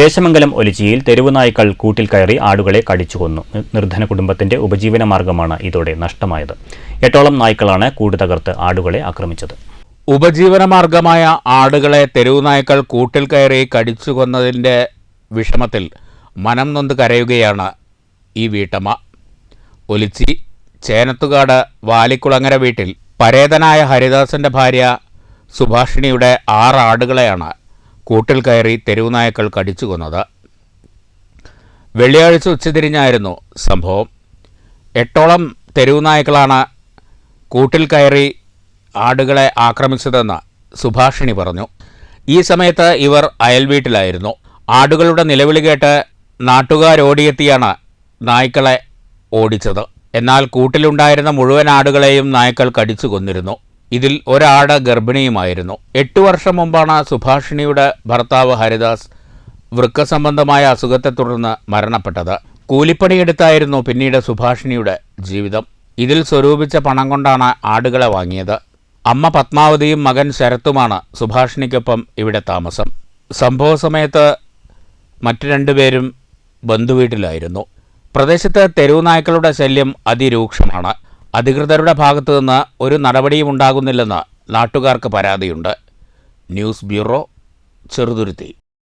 ദേശമംഗലം ഒലിച്ചിയിൽ തെരുവുനായ്ക്കൾ കൂട്ടിൽ കയറി ആടുകളെ കടിച്ചുകൊന്നു. നിർധന കുടുംബത്തിന്റെ ഉപജീവന മാർഗമാണ് ഇതോടെ നഷ്ടമായത്. എട്ടോളം നായ്ക്കളാണ് കൂട് തകർത്ത് ആടുകളെ ആക്രമിച്ചത്. ഉപജീവന മാർഗമായ ആടുകളെ തെരുവുനായ്ക്കൾ കൂട്ടിൽ കയറി കടിച്ചുകൊന്നതിന്റെ വിഷമത്തിൽ മനം നൊന്ത് കരയുകയാണ് ഈ വീട്ടമ്മ. ഒലിച്ചി ചേനത്തുകാട് വാലിക്കുളങ്ങര വീട്ടിൽ പരേതനായ ഹരിദാസന്റെ ഭാര്യ സുഭാഷിണിയുടെ ആറ് ആടുകളെയാണ് കൂട്ടിൽ കയറി തെരുവുനായ്ക്കൾ കടിച്ചു കൊന്നത്. വെള്ളിയാഴ്ച ഉച്ചതിരിഞ്ഞായിരുന്നു സംഭവം. എട്ടോളം തെരുവുനായ്ക്കളാണ് കൂട്ടിൽ കയറി ആടുകളെ ആക്രമിച്ചതെന്ന് സുഭാഷിണി പറഞ്ഞു. ഈ സമയത്ത് ഇവർ അയൽവീട്ടിലായിരുന്നു. ആടുകളുടെ നിലവിളി കേട്ട് നാട്ടുകാരോടിയെത്തിയാണ് നായ്ക്കളെ ഓടിച്ചത്. എന്നാൽ കൂട്ടിലുണ്ടായിരുന്ന മുഴുവൻ ആടുകളെയും നായ്ക്കൾ കടിച്ചു കൊന്നിരുന്നു. ഇതിൽ ഒരാട് ഗർഭിണിയുമായിരുന്നു. എട്ടു വർഷം മുമ്പാണ് സുഭാഷിണിയുടെ ഭർത്താവ് ഹരിദാസ് വൃക്ക സംബന്ധമായ അസുഖത്തെ തുടർന്ന് മരണപ്പെട്ടത്. കൂലിപ്പണിയെടുത്തായിരുന്നു പിന്നീട് സുഭാഷിണിയുടെ ജീവിതം. ഇതിൽ സ്വരൂപിച്ച പണം കൊണ്ടാണ് ആടുകളെ വാങ്ങിയത്. അമ്മ പത്മാവതിയും മകൻ ശരത്തുമാണ് സുഭാഷിണിക്കൊപ്പം ഇവിടെ താമസം. സംഭവ സമയത്ത് മറ്റു രണ്ടുപേരും ബന്ധുവീട്ടിലായിരുന്നു. പ്രദേശത്ത് തെരുവ് നായ്ക്കളുടെ ശല്യം അതിരൂക്ഷമാണ്. അധികൃതരുടെ ഭാഗത്തു നിന്ന് ഒരു നടപടിയും ഉണ്ടാകുന്നില്ലെന്ന് നാട്ടുകാർക്ക് പരാതിയുണ്ട്. News bureau Cheruthuruthy.